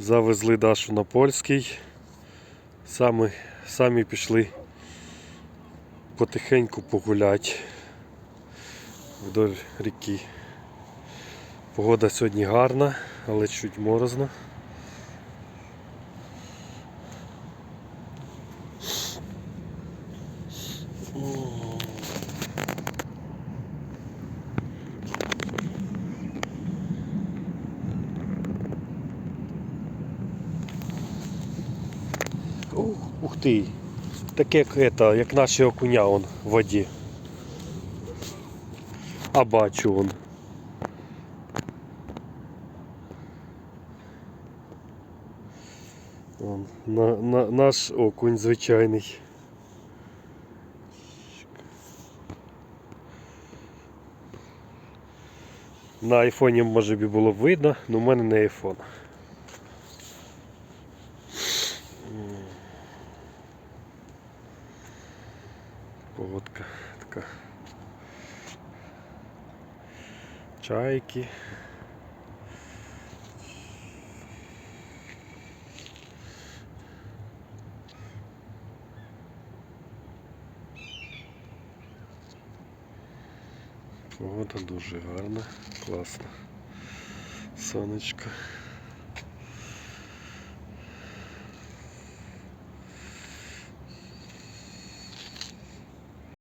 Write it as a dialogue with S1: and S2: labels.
S1: Завезли Дашу на польський. Самі, самі пішли потихеньку погуляти вдоль ріки. Погода сьогодні гарна, але чуть морозно. Ух, ух ти. Так як, это, як наші окуня он в воді. А бачу он. Вон, на, на, наш окунь звичайний. На айфоні може б було видно, але в мене не айфон. Погодка така. Чайки. Погода дуже гарна, класна. Сонечко.